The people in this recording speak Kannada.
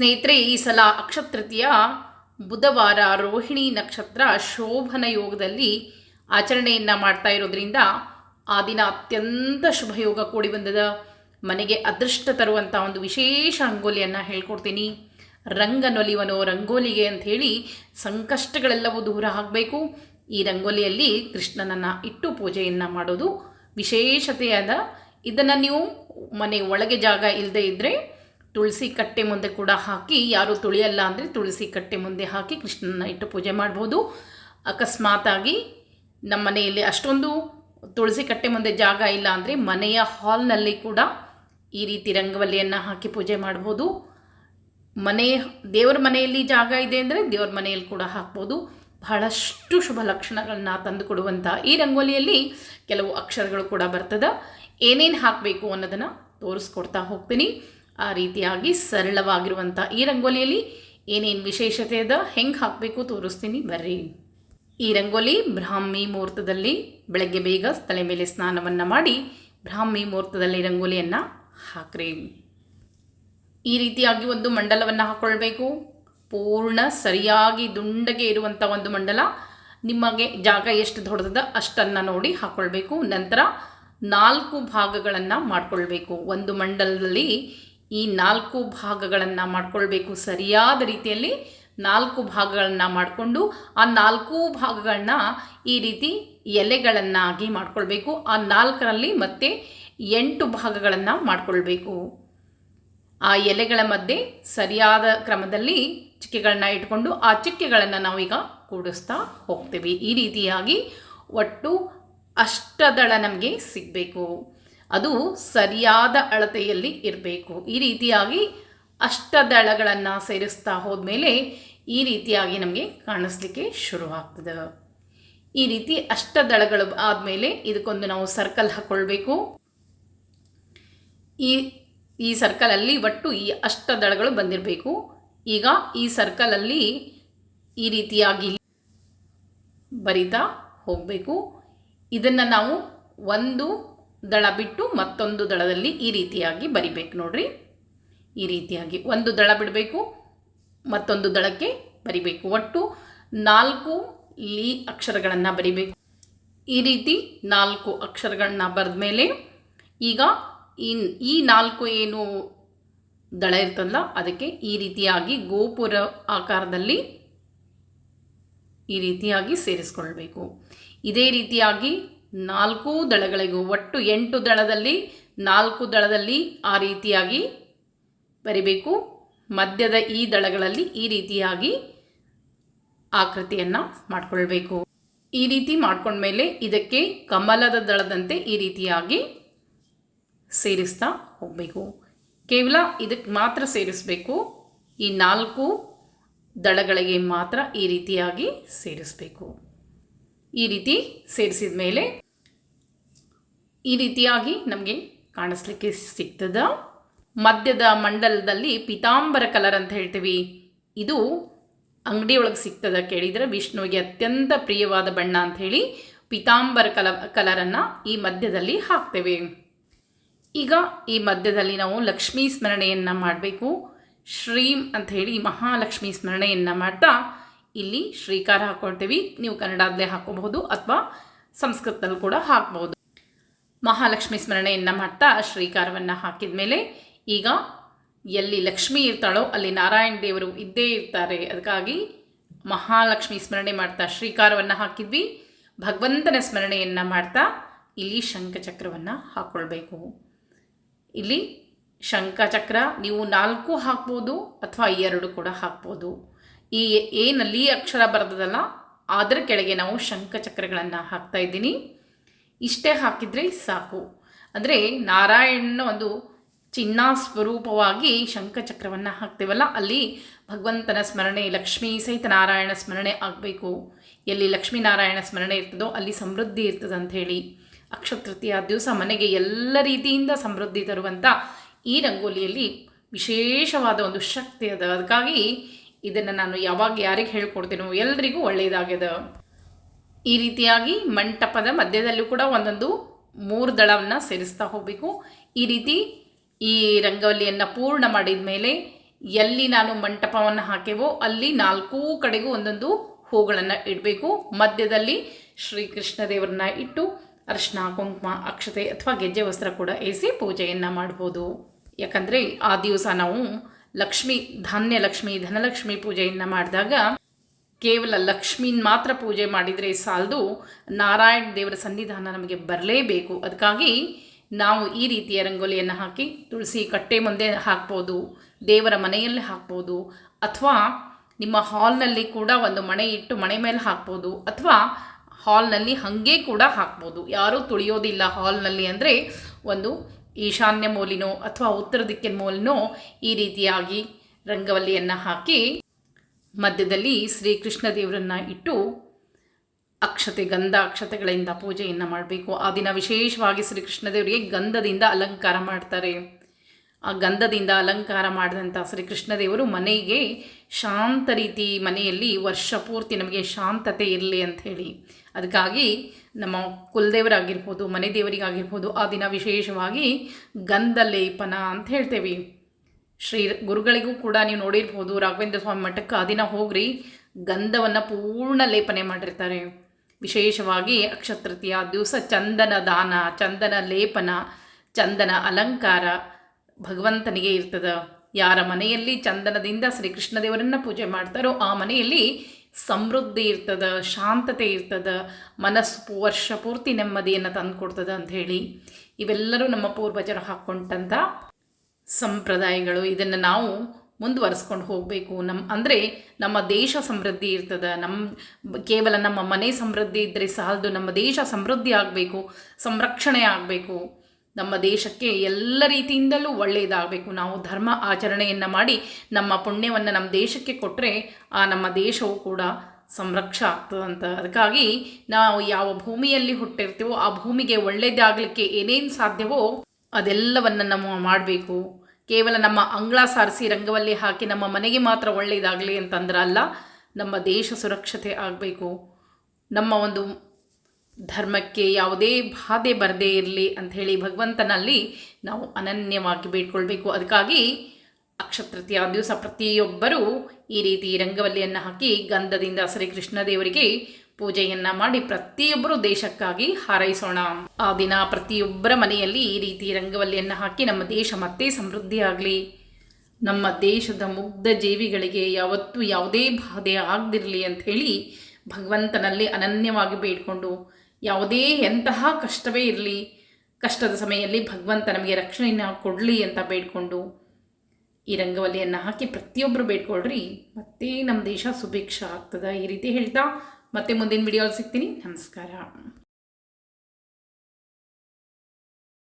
ಸ್ನೇಹಿತರೆ, ಈ ಸಲ ಅಕ್ಷತೃತೀಯ ಬುಧವಾರ ರೋಹಿಣಿ ನಕ್ಷತ್ರ ಶೋಭನ ಯೋಗದಲ್ಲಿ ಆಚರಣೆಯನ್ನು ಮಾಡ್ತಾ ಇರೋದ್ರಿಂದ ಆ ದಿನ ಅತ್ಯಂತ ಶುಭ ಯೋಗ ಕೂಡಿ ಬಂದದ. ಮನೆಗೆ ಅದೃಷ್ಟ ತರುವಂಥ ಒಂದು ವಿಶೇಷ ರಂಗೋಲಿಯನ್ನು ಹೇಳ್ಕೊಡ್ತೀನಿ. ರಂಗನೊಲಿವನೋ ರಂಗೋಲಿಗೆ ಅಂಥೇಳಿ ಸಂಕಷ್ಟಗಳೆಲ್ಲವೂ ದೂರ ಆಗಬೇಕು. ಈ ರಂಗೋಲಿಯಲ್ಲಿ ಕೃಷ್ಣನನ್ನು ಇಟ್ಟು ಪೂಜೆಯನ್ನು ಮಾಡೋದು ವಿಶೇಷತೆಯಾದ ಇದನ್ನು ನೀವು ಮನೆ ಒಳಗೆ ಜಾಗ ಇಲ್ಲದೆ ಇದ್ದರೆ ತುಳಸಿ ಕಟ್ಟೆ ಮುಂದೆ ಕೂಡ ಹಾಕಿ, ಯಾರು ತುಳಿಯಲ್ಲ ಅಂದರೆ ತುಳಸಿ ಕಟ್ಟೆ ಮುಂದೆ ಹಾಕಿ ಕೃಷ್ಣನ ಇಟ್ಟು ಪೂಜೆ ಮಾಡ್ಬೋದು. ಅಕಸ್ಮಾತಾಗಿ ನಮ್ಮ ಮನೆಯಲ್ಲಿ ಅಷ್ಟೊಂದು ತುಳಸಿ ಕಟ್ಟೆ ಮುಂದೆ ಜಾಗ ಇಲ್ಲ ಅಂದರೆ ಮನೆಯ ಹಾಲ್ನಲ್ಲಿ ಕೂಡ ಈ ರೀತಿ ರಂಗವಲ್ಲಿಯನ್ನು ಹಾಕಿ ಪೂಜೆ ಮಾಡ್ಬೋದು. ಮನೆ, ದೇವರ ಮನೆಯಲ್ಲಿ ಜಾಗ ಇದೆ ಅಂದರೆ ದೇವ್ರ ಮನೆಯಲ್ಲಿ ಕೂಡ ಹಾಕ್ಬೋದು. ಬಹಳಷ್ಟು ಶುಭ ಲಕ್ಷಣಗಳನ್ನ ತಂದುಕೊಡುವಂಥ ಈ ರಂಗೋಲಿಯಲ್ಲಿ ಕೆಲವು ಅಕ್ಷರಗಳು ಕೂಡ ಬರ್ತದೆ. ಏನೇನು ಹಾಕಬೇಕು ಅನ್ನೋದನ್ನು ತೋರಿಸ್ಕೊಡ್ತಾ ಹೋಗ್ತೀನಿ. ಆ ರೀತಿಯಾಗಿ ಸರಳವಾಗಿರುವಂಥ ಈ ರಂಗೋಲಿಯಲ್ಲಿ ಏನೇನು ವಿಶೇಷತೆ ಅದ, ಹೆಂಗೆ ಹಾಕಬೇಕು ತೋರಿಸ್ತೀನಿ ಬರ್ರಿ. ಈ ರಂಗೋಲಿ ಬ್ರಾಹ್ಮಿ ಮುಹೂರ್ತದಲ್ಲಿ ಬೆಳಗ್ಗೆ ಬೇಗ ತಲೆ ಮೇಲೆ ಸ್ನಾನವನ್ನು ಮಾಡಿ ಬ್ರಾಹ್ಮಿ ಮುಹೂರ್ತದಲ್ಲಿ ರಂಗೋಲಿಯನ್ನು ಹಾಕ್ರಿ. ಈ ರೀತಿಯಾಗಿ ಒಂದು ಮಂಡಲವನ್ನು ಹಾಕ್ಕೊಳ್ಬೇಕು ಪೂರ್ಣ ಸರಿಯಾಗಿ ದುಂಡಗೆ ಇರುವಂಥ ಒಂದು ಮಂಡಲ. ನಿಮಗೆ ಜಾಗ ಎಷ್ಟು ದೊಡ್ಡದ ಅಷ್ಟನ್ನು ನೋಡಿ ಹಾಕ್ಕೊಳ್ಬೇಕು ನಂತರ ನಾಲ್ಕು ಭಾಗಗಳನ್ನು ಮಾಡಿಕೊಳ್ಬೇಕು. ಒಂದು ಮಂಡಲದಲ್ಲಿ ಈ ನಾಲ್ಕು ಭಾಗಗಳನ್ನು ಮಾಡ್ಕೊಳ್ಬೇಕು ಸರಿಯಾದ ರೀತಿಯಲ್ಲಿ ನಾಲ್ಕು ಭಾಗಗಳನ್ನು ಮಾಡಿಕೊಂಡು ಆ ನಾಲ್ಕು ಭಾಗಗಳನ್ನ ಈ ರೀತಿ ಎಲೆಗಳನ್ನಾಗಿ ಮಾಡಿಕೊಳ್ಬೇಕು. ಆ ನಾಲ್ಕರಲ್ಲಿ ಮತ್ತೆ ಎಂಟು ಭಾಗಗಳನ್ನು ಮಾಡಿಕೊಳ್ಬೇಕು. ಆ ಎಲೆಗಳ ಮಧ್ಯೆ ಸರಿಯಾದ ಕ್ರಮದಲ್ಲಿ ಚಿಕ್ಕೆಗಳನ್ನ ಇಟ್ಕೊಂಡು ಆ ಚಿಕ್ಕೆಗಳನ್ನು ನಾವೀಗ ಕೂಡಿಸ್ತಾ ಹೋಗ್ತೀವಿ. ಈ ರೀತಿಯಾಗಿ ಒಟ್ಟು ಅಷ್ಟದಳ ನಮಗೆ ಸಿಗಬೇಕು. ಅದು ಸರಿಯಾದ ಅಳತೆಯಲ್ಲಿ ಇರಬೇಕು. ಈ ರೀತಿಯಾಗಿ ಅಷ್ಟದಳಗಳನ್ನು ಸೇರಿಸ್ತಾ ಹೋದ್ಮೇಲೆ ಈ ರೀತಿಯಾಗಿ ನಮಗೆ ಕಾಣಿಸ್ಲಿಕ್ಕೆ ಶುರುವಾಗ್ತದೆ. ಈ ರೀತಿ ಅಷ್ಟದಳಗಳು ಆದಮೇಲೆ ಇದಕ್ಕೊಂದು ನಾವು ಸರ್ಕಲ್ ಹಾಕ್ಕೊಳ್ಬೇಕು ಈ ಈ ಸರ್ಕಲಲ್ಲಿ ಒಟ್ಟು ಈ ಅಷ್ಟದಳಗಳು ಬಂದಿರಬೇಕು. ಈಗ ಈ ಸರ್ಕಲಲ್ಲಿ ಈ ರೀತಿಯಾಗಿ ಬರಿತಾ ಹೋಗಬೇಕು. ಇದನ್ನು ನಾವು ಒಂದು ದಳ ಬಿಟ್ಟು ಮತ್ತೊಂದು ದಳದಲ್ಲಿ ಈ ರೀತಿಯಾಗಿ ಬರಿಬೇಕು ನೋಡ್ರಿ. ಈ ರೀತಿಯಾಗಿ ಒಂದು ದಳ ಬಿಡಬೇಕು, ಮತ್ತೊಂದು ದಳಕ್ಕೆ ಬರಿಬೇಕು. ಒಟ್ಟು ನಾಲ್ಕು ಲೀ ಅಕ್ಷರಗಳನ್ನು ಬರಿಬೇಕು. ಈ ರೀತಿ ನಾಲ್ಕು ಅಕ್ಷರಗಳನ್ನ ಬರೆದ ಮೇಲೆ ಈಗ ಈ ಈ ನಾಲ್ಕು ಏನು ದಳ ಇರ್ತದಲ್ಲ, ಅದಕ್ಕೆ ಈ ರೀತಿಯಾಗಿ ಗೋಪುರ ಆಕಾರದಲ್ಲಿ ಈ ರೀತಿಯಾಗಿ ಸೇರಿಸ್ಕೊಳ್ಬೇಕು. ಇದೇ ರೀತಿಯಾಗಿ ನಾಲ್ಕು ದಳಗಳಿಗೂ ಒಟ್ಟು ಎಂಟು ದಳದಲ್ಲಿ, ನಾಲ್ಕು ದಳದಲ್ಲಿ ಆ ರೀತಿಯಾಗಿ ಬರಿಬೇಕು. ಮಧ್ಯದ ಈ ದಳಗಳಲ್ಲಿ ಈ ರೀತಿಯಾಗಿ ಆಕೃತಿಯನ್ನು ಮಾಡಿಕೊಳ್ಬೇಕು. ಈ ರೀತಿ ಮಾಡಿಕೊಂಡ್ಮೇಲೆ ಇದಕ್ಕೆ ಕಮಲದ ದಳದಂತೆ ಈ ರೀತಿಯಾಗಿ ಸೇರಿಸ್ತಾ ಹೋಗಬೇಕು. ಕೇವಲ ಇದಕ್ಕೆ ಮಾತ್ರ ಸೇರಿಸಬೇಕು, ಈ ನಾಲ್ಕು ದಳಗಳಿಗೆ ಮಾತ್ರ ಈ ರೀತಿಯಾಗಿ ಸೇರಿಸಬೇಕು. ಈ ರೀತಿ ಸೇರಿಸಿದ ಮೇಲೆ ಈ ರೀತಿಯಾಗಿ ನಮಗೆ ಕಾಣಿಸ್ಲಿಕ್ಕೆ ಸಿಗ್ತದ. ಮಧ್ಯದ ಮಂಡಲದಲ್ಲಿ ಪಿತಾಂಬರ ಕಲರ್ ಅಂತ ಹೇಳ್ತೀವಿ. ಇದು ಅಂಗಡಿಯೊಳಗೆ ಸಿಗ್ತದ ಕೇಳಿದರೆ ವಿಷ್ಣುವಿಗೆ ಅತ್ಯಂತ ಪ್ರಿಯವಾದ ಬಣ್ಣ ಅಂತ ಹೇಳಿ ಪಿತಾಂಬರ ಕಲ, ಕಲರನ್ನು ಈ ಮಧ್ಯದಲ್ಲಿ ಹಾಕ್ತೇವೆ. ಈಗ ಈ ಮಧ್ಯದಲ್ಲಿ ನಾವು ಲಕ್ಷ್ಮೀ ಸ್ಮರಣೆಯನ್ನು ಮಾಡಬೇಕು. ಶ್ರೀಂ ಅಂತ ಹೇಳಿ ಮಹಾಲಕ್ಷ್ಮಿ ಸ್ಮರಣೆಯನ್ನು ಮಾಡ್ತಾ ಇಲ್ಲಿ ಶ್ರೀಕಾರ ಹಾಕ್ಕೊಳ್ತೀವಿ ನೀವು ಕನ್ನಡದಲ್ಲೇ ಹಾಕೋಬಹುದು ಅಥವಾ ಸಂಸ್ಕೃತದಲ್ಲಿ ಕೂಡ ಹಾಕ್ಬೋದು ಮಹಾಲಕ್ಷ್ಮಿ ಸ್ಮರಣೆಯನ್ನು ಮಾಡ್ತಾ ಶ್ರೀಕಾರವನ್ನು ಹಾಕಿದ ಮೇಲೆ ಈಗ ಎಲ್ಲಿ ಲಕ್ಷ್ಮಿ ಇರ್ತಾಳೋ ಅಲ್ಲಿ ನಾರಾಯಣ ದೇವರು ಇದ್ದೇ ಇರ್ತಾರೆ. ಅದಕ್ಕಾಗಿ ಮಹಾಲಕ್ಷ್ಮಿ ಸ್ಮರಣೆ ಮಾಡ್ತಾ ಶ್ರೀಕಾರವನ್ನು ಹಾಕಿದ್ವಿ. ಭಗವಂತನ ಸ್ಮರಣೆಯನ್ನು ಮಾಡ್ತಾ ಇಲ್ಲಿ ಶಂಖಚಕ್ರವನ್ನು ಹಾಕ್ಕೊಳ್ಬೇಕು ಇಲ್ಲಿ ಶಂಖಚಕ್ರ ನೀವು ನಾಲ್ಕು ಹಾಕ್ಬೋದು ಅಥವಾ ಎರಡು ಕೂಡ ಹಾಕ್ಬೋದು. ಈ ಏನಲ್ಲಿ ಅಕ್ಷರ ಬರ್ತದಲ್ಲ ಅದರ ಕೆಳಗೆ ನಾವು ಶಂಖಚಕ್ರಗಳನ್ನು ಹಾಕ್ತಾ ಇದ್ದೀನಿ. ಇಷ್ಟೇ ಹಾಕಿದರೆ ಸಾಕು. ಅಂದರೆ ನಾರಾಯಣನ ಒಂದು ಚಿನ್ನ ಸ್ವರೂಪವಾಗಿ ಶಂಖಚಕ್ರವನ್ನು ಹಾಕ್ತೇವಲ್ಲ, ಅಲ್ಲಿ ಭಗವಂತನ ಸ್ಮರಣೆ, ಲಕ್ಷ್ಮೀ ಸಹಿತ ನಾರಾಯಣ ಸ್ಮರಣೆ ಆಗಬೇಕು. ಎಲ್ಲಿ ಲಕ್ಷ್ಮೀನಾರಾಯಣ ಸ್ಮರಣೆ ಇರ್ತದೋ, ಅಲ್ಲಿ ಸಮೃದ್ಧಿ ಇರ್ತದೆ ಅಂಥೇಳಿ ಅಕ್ಷತೃತೀಯ ದಿವಸ ಮನೆಗೆ ಎಲ್ಲ ರೀತಿಯಿಂದ ಸಮೃದ್ಧಿ ತರುವಂಥ ಈ ರಂಗೋಲಿಯಲ್ಲಿ ವಿಶೇಷವಾದ ಒಂದು ಶಕ್ತಿ ಅದ ಅದಕ್ಕಾಗಿ ಇದನ್ನು ನಾನು ಯಾವಾಗ ಯಾರಿಗೆ ಹೇಳ್ಕೊಡ್ತೀನೋ ಎಲ್ರಿಗೂ ಒಳ್ಳೆಯದಾಗ್ಯದ ಈ ರೀತಿಯಾಗಿ ಮಂಟಪದ ಮಧ್ಯದಲ್ಲೂ ಕೂಡ ಒಂದೊಂದು ಮೂರು ದಳವನ್ನು ಸೇರಿಸ್ತಾ ಹೋಗಬೇಕು. ಈ ರೀತಿ ಈ ರಂಗೋಲಿಯನ್ನು ಪೂರ್ಣ ಮಾಡಿದ ಮೇಲೆ ಎಲ್ಲಿ ನಾನು ಮಂಟಪವನ್ನು ಹಾಕೇವೋ ಅಲ್ಲಿ ನಾಲ್ಕೂ ಕಡೆಗೂ ಒಂದೊಂದು ಹೂಗಳನ್ನು ಇಡಬೇಕು. ಮಧ್ಯದಲ್ಲಿ ಶ್ರೀಕೃಷ್ಣ ದೇವರನ್ನ ಇಟ್ಟು ಅರಿಶಿನ ಕುಂಕುಮ, ಅಕ್ಷತೆ ಅಥವಾ ಗೆಜ್ಜೆ ವಸ್ತ್ರ ಕೂಡ ಏಸಿ ಪೂಜೆಯನ್ನು ಮಾಡ್ಬೋದು. ಯಾಕಂದರೆ ಆ ದಿವಸ ನಾವು ಲಕ್ಷ್ಮಿ, ಧಾನ್ಯ ಲಕ್ಷ್ಮಿ, ಧನಲಕ್ಷ್ಮಿ ಪೂಜೆಯನ್ನು ಮಾಡಿದಾಗ ಕೇವಲ ಲಕ್ಷ್ಮೀನ ಮಾತ್ರ ಪೂಜೆ ಮಾಡಿದರೆ ಸಾಲದು, ನಾರಾಯಣ ದೇವರ ಸನ್ನಿಧಾನ ನಮಗೆ ಬರಲೇಬೇಕು. ಅದಕ್ಕಾಗಿ ನಾವು ಈ ರೀತಿಯ ರಂಗೋಲಿಯನ್ನು ಹಾಕಿ, ತುಳಸಿ ಕಟ್ಟೆ ಮುಂದೆ ಹಾಕ್ಬೋದು, ದೇವರ ಮನೆಯಲ್ಲಿ ಹಾಕ್ಬೋದು, ಅಥವಾ ನಿಮ್ಮ ಹಾಲ್ನಲ್ಲಿ ಕೂಡ ಒಂದು ಮಣೆ ಇಟ್ಟು ಮಣೆ ಮೇಲೆ ಹಾಕ್ಬೋದು, ಅಥವಾ ಹಾಲ್ನಲ್ಲಿ ಹಾಗೆ ಕೂಡ ಹಾಕ್ಬೋದು. ಯಾರೂ ತುಳಿಯೋದಿಲ್ಲ ಹಾಲ್ನಲ್ಲಿ ಅಂದರೆ ಒಂದು ಈಶಾನ್ಯ ಮೂಲಿನೋ ಅಥವಾ ಉತ್ತರ ದಿಕ್ಕಿನ ಮೂಲಿನೋ ಈ ರೀತಿಯಾಗಿ ರಂಗವಲ್ಲಿಯನ್ನು ಹಾಕಿ ಮಧ್ಯದಲ್ಲಿ ಶ್ರೀಕೃಷ್ಣ ದೇವರನ್ನು ಇಟ್ಟು ಅಕ್ಷತೆ, ಗಂಧ ಅಕ್ಷತೆಗಳಿಂದ ಪೂಜೆಯನ್ನು ಮಾಡಬೇಕು. ಆ ದಿನ ವಿಶೇಷವಾಗಿ ಶ್ರೀಕೃಷ್ಣ ದೇವರಿಗೆ ಗಂಧದಿಂದ ಅಲಂಕಾರ ಮಾಡ್ತಾರೆ. ಆ ಗಂಧದಿಂದ ಅಲಂಕಾರ ಮಾಡಿದಂಥ ಶ್ರೀಕೃಷ್ಣ ದೇವರು ಮನೆಗೆ ಶಾಂತ ರೀತಿ ಮನೆಯಲ್ಲಿ ವರ್ಷ ಪೂರ್ತಿ ನಮಗೆ ಶಾಂತತೆ ಇರಲಿ ಅಂತ ಹೇಳಿ. ಅದಕ್ಕಾಗಿ ನಮ್ಮ ಕುಲದೇವರಾಗಿರ್ಬೋದು, ಮನೆ ದೇವರಿಗಾಗಿರ್ಬೋದು ಆ ದಿನ ವಿಶೇಷವಾಗಿ ಗಂಧ ಲೇಪನ ಅಂತ ಹೇಳ್ತೇವೆ. ಶ್ರೀ ಗುರುಗಳಿಗೂ ಕೂಡ ನೀವು ನೋಡಿರ್ಬೋದು, ರಾಘವೇಂದ್ರ ಸ್ವಾಮಿ ಮಠಕ್ಕೆ ಆ ದಿನ ಹೋಗ್ರಿ, ಗಂಧವನ್ನು ಪೂರ್ಣ ಲೇಪನೆ ಮಾಡಿರ್ತಾರೆ. ವಿಶೇಷವಾಗಿ ಅಕ್ಷತೃತೀಯ ದಿವಸ ಚಂದನ ದಾನ, ಚಂದನ ಲೇಪನ, ಚಂದನ ಅಲಂಕಾರ ಭಗವಂತನಿಗೆ ಇರ್ತದ. ಯಾರ ಮನೆಯಲ್ಲಿ ಚಂದನದಿಂದ ಶ್ರೀಕೃಷ್ಣ ದೇವರನ್ನು ಪೂಜೆ ಮಾಡ್ತಾರೋ ಆ ಮನೆಯಲ್ಲಿ ಸಮೃದ್ಧಿ ಇರ್ತದ, ಶಾಂತತೆ ಇರ್ತದ, ಮನಸ್ಸು ವರ್ಷ ಪೂರ್ತಿ ನೆಮ್ಮದಿಯನ್ನು ತಂದು ಕೊಡ್ತದ ಅಂಥೇಳಿ ಇವೆಲ್ಲರೂ ನಮ್ಮ ಪೂರ್ವಜರು ಹಾಕ್ಕೊಂಡಂಥ ಸಂಪ್ರದಾಯಗಳು. ಇದನ್ನು ನಾವು ಮುಂದುವರಿಸ್ಕೊಂಡು ಹೋಗಬೇಕು. ನಮ್ಮ ಅಂದರೆ ನಮ್ಮ ದೇಶ ಸಮೃದ್ಧಿ ಇರ್ತದೆ. ನಮ್ಮ ಕೇವಲ ನಮ್ಮ ಮನೆ ಸಮೃದ್ಧಿ ಇದ್ದರೆ ಸಾಲದು. ನಮ್ಮ ದೇಶ ಸಮೃದ್ಧಿ ಆಗಬೇಕು, ಸಂರಕ್ಷಣೆ ಆಗಬೇಕು. ನಮ್ಮ ದೇಶಕ್ಕೆ ಎಲ್ಲ ರೀತಿಯಿಂದಲೂ ಒಳ್ಳೆಯದಾಗಬೇಕು. ನಾವು ಧರ್ಮ ಆಚರಣೆಯನ್ನು ಮಾಡಿ ನಮ್ಮ ಪುಣ್ಯವನ್ನು ನಮ್ಮ ದೇಶಕ್ಕೆ ಕೊಟ್ಟರೆ ಆ ನಮ್ಮ ದೇಶವು ಕೂಡ ಸಂರಕ್ಷ ಆಗ್ತದಂತ ಅದಕ್ಕಾಗಿ ನಾವು ಯಾವ ಭೂಮಿಯಲ್ಲಿ ಹುಟ್ಟಿರ್ತೀವೋ ಆ ಭೂಮಿಗೆ ಒಳ್ಳೆಯದಾಗಲಿಕ್ಕೆ ಏನೇನು ಸಾಧ್ಯವೋ ಅದೆಲ್ಲವನ್ನು ನಾವು ಮಾಡಬೇಕು. ಕೇವಲ ನಮ್ಮ ಅಂಗಳ ಸಾರಿಸಿ ರಂಗವಲ್ಲಿ ಹಾಕಿ ನಮ್ಮ ಮನೆಗೆ ಮಾತ್ರ ಒಳ್ಳೆಯದಾಗಲಿ ಅಂತಂದ್ರಲ್ಲ ನಮ್ಮ ದೇಶ ಸುರಕ್ಷತೆ ಆಗಬೇಕು. ನಮ್ಮ ಒಂದು ಧರ್ಮಕ್ಕೆ ಯಾವುದೇ ಬಾಧೆ ಬರದೇ ಇರಲಿ ಅಂಥೇಳಿ ಭಗವಂತನಲ್ಲಿ ನಾವು ಅನನ್ಯವಾಗಿ ಬೇಡ್ಕೊಳ್ಬೇಕು. ಅದಕ್ಕಾಗಿ ಅಕ್ಷತೃತೀಯ ದಿವಸ ಪ್ರತಿಯೊಬ್ಬರೂ ಈ ರೀತಿ ರಂಗವಲ್ಲಿಯನ್ನು ಹಾಕಿ ಗಂಧದಿಂದ ಶ್ರೀಕೃಷ್ಣ ದೇವರಿಗೆ ಪೂಜೆಯನ್ನು ಮಾಡಿ ಪ್ರತಿಯೊಬ್ಬರು ದೇಶಕ್ಕಾಗಿ ಹಾರೈಸೋಣ. ಆ ದಿನ ಪ್ರತಿಯೊಬ್ಬರ ಮನೆಯಲ್ಲಿ ಈ ರೀತಿ ರಂಗವಲ್ಲಿಯನ್ನು ಹಾಕಿ ನಮ್ಮ ದೇಶ ಮತ್ತೆ ಸಮೃದ್ಧಿಯಾಗಲಿ ನಮ್ಮ ದೇಶದ ಮುಗ್ಧ ಜೀವಿಗಳಿಗೆ ಯಾವತ್ತೂ ಯಾವುದೇ ಬಾಧೆ ಆಗದಿರಲಿ ಅಂಥೇಳಿ ಭಗವಂತನಲ್ಲಿ ಅನನ್ಯವಾಗಿ ಬೇಡಿಕೊಂಡು ಯಾವುದೇ ಎಂತಹ ಕಷ್ಟವೇ ಇರಲಿ, ಕಷ್ಟದ ಸಮಯದಲ್ಲಿ ಭಗವಂತ ನಮಗೆ ರಕ್ಷಣೆಯನ್ನು ಕೊಡಲಿ ಅಂತ ಬೇಡ್ಕೊಂಡು ಈ ರಂಗವಲ್ಲಿಯನ್ನು ಹಾಕಿ ಪ್ರತಿಯೊಬ್ಬರು ಬೇಡ್ಕೊಳ್ರಿ. ಮತ್ತೆ ನಮ್ಮ ದೇಶ ಸುಭಿಕ್ಷ ಆಗ್ತದೆ ಈ ರೀತಿ ಹೇಳ್ತಾ ಮತ್ತೆ ಮುಂದಿನ ವಿಡಿಯೋಲ್ಲಿ ಸಿಗ್ತೀನಿ. ನಮಸ್ಕಾರ.